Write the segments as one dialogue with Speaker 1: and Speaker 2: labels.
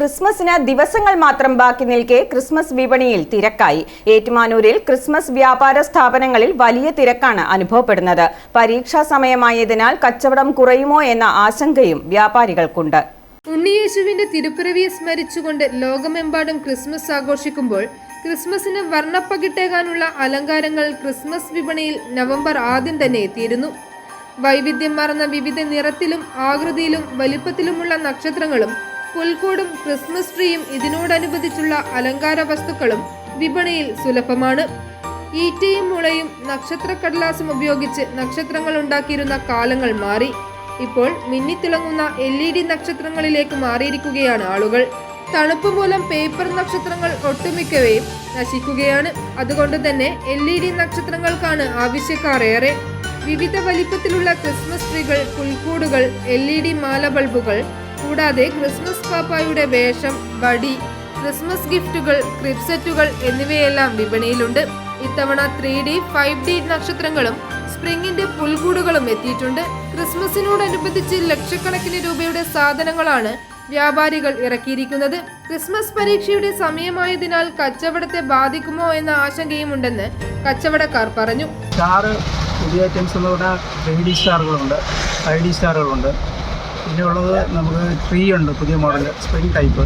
Speaker 1: ക്രിസ്മസിന് ദിവസങ്ങൾ മാത്രം ബാക്കി നിൽക്കെ ക്രിസ്മസ് വിപണിയിൽ തിരക്കായി. ഏറ്റുമാനൂരിൽ ക്രിസ്മസ് വ്യാപാര സ്ഥാപനങ്ങളിൽ വലിയ തിരക്കാണ് അനുഭവപ്പെടുന്നത്. പരീക്ഷാ സമയമായതിനാൽ കച്ചവടം കുറയുമോ എന്ന ആശങ്കയും വ്യാപാരികൾക്കുണ്ട്.
Speaker 2: ഉണ്ണിയേശുവിന്റെ തിരുപ്പിറവിയെ സ്മരിച്ചുകൊണ്ട് ലോകമെമ്പാടും ക്രിസ്മസ് ആഘോഷിക്കുമ്പോൾ ക്രിസ്മസിന് വർണപ്പകിട്ടേകാനുള്ള അലങ്കാരങ്ങൾ ക്രിസ്മസ് വിപണിയിൽ നവംബർ ആദ്യം തന്നെ എത്തിയിരുന്നു. വൈവിധ്യം മാറുന്ന വിവിധ നിറത്തിലും ആകൃതിയിലും വലിപ്പത്തിലുമുള്ള നക്ഷത്രങ്ങളും പുൽക്കൂടും ക്രിസ്മസ് ട്രീയും ഇതിനോടനുബന്ധിച്ചുള്ള അലങ്കാര വസ്തുക്കളും വിപണിയിൽ സുലഭമാണ്. ഈറ്റയും മുളയും നക്ഷത്രക്കടലാസും ഉപയോഗിച്ച് നക്ഷത്രങ്ങൾ ഉണ്ടാക്കിയിരുന്ന കാലങ്ങൾ മാറി. ഇപ്പോൾ മിന്നിത്തിളങ്ങുന്ന എൽ ഇ ഡി നക്ഷത്രങ്ങളിലേക്ക് മാറിയിരിക്കുകയാണ് ആളുകൾ. തണുപ്പ് മൂലം പേപ്പർ നക്ഷത്രങ്ങൾ ഒട്ടുമിക്കവയും നശിക്കുകയാണ്. അതുകൊണ്ട് തന്നെ എൽ ഇ ഡി നക്ഷത്രങ്ങൾക്കാണ് ആവശ്യക്കാർ ഏറെ വിവിധ വലിപ്പത്തിലുള്ള ക്രിസ്മസ് ട്രീകൾ പുൽക്കൂടുകൾ എൽ ഇ ഡി മാല ബൾബുകൾ കൂടാതെ ക്രിസ്മസ് പാപ്പായുടെ വേഷം വടി ക്രിസ്മസ് ഗിഫ്റ്റുകൾ ക്രിപ്സെറ്റുകൾ എന്നിവയെല്ലാം വിപണിയിലുണ്ട്. ഇത്തവണ ത്രീ ഡി ഫൈവ് ഡി നക്ഷത്രങ്ങളും സ്പ്രിങ്ങിന്റെ പുൽകൂടുകളും എത്തിയിട്ടുണ്ട്. ക്രിസ്മസിനോടനുബന്ധിച്ച് ലക്ഷക്കണക്കിന് രൂപയുടെ സാധനങ്ങളാണ് വ്യാപാരികൾ ഇറക്കിയിരിക്കുന്നത്. ക്രിസ്മസ് പരീക്ഷയുടെ സമയമായതിനാൽ കച്ചവടത്തെ ബാധിക്കുമോ എന്ന ആശങ്കയും ഉണ്ടെന്ന് കച്ചവടക്കാർ പറഞ്ഞു.
Speaker 3: സ്റ്റാറ് പുതിയ ഐറ്റംസ് എന്ന് പറഞ്ഞാൽ ത്രീ ഡി സ്റ്റാറുകളുണ്ട് ഫൈവ് ഡി സ്റ്റാറുകളുണ്ട്. പിന്നെ ഉള്ളത് നമുക്ക് ട്രീ ഉണ്ട് പുതിയ മോഡൽ സ്പ്രിംഗ് ടൈപ്പ്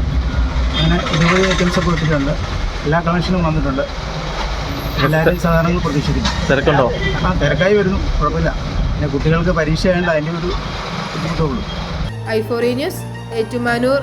Speaker 3: അങ്ങനെ ഇരുപത് ഐറ്റംസ് ഒക്കെ ഇട്ടിട്ടുണ്ട് എല്ലാ കളക്ഷനും വന്നിട്ടുണ്ട്. എല്ലാവരും സാധാരണ പ്രതീക്ഷിക്കുന്നു.
Speaker 4: തിരക്കുണ്ടോ?
Speaker 3: ആ തിരക്കായി വരുന്നു. കുഴപ്പമില്ല. പിന്നെ കുട്ടികൾക്ക് പരീക്ഷ ആയതുകൊണ്ട് അതിന്റെ ഒരു ബുദ്ധിമുട്ടുള്ളൂ
Speaker 2: ന്യൂസ് ഏറ്റുമാനൂർ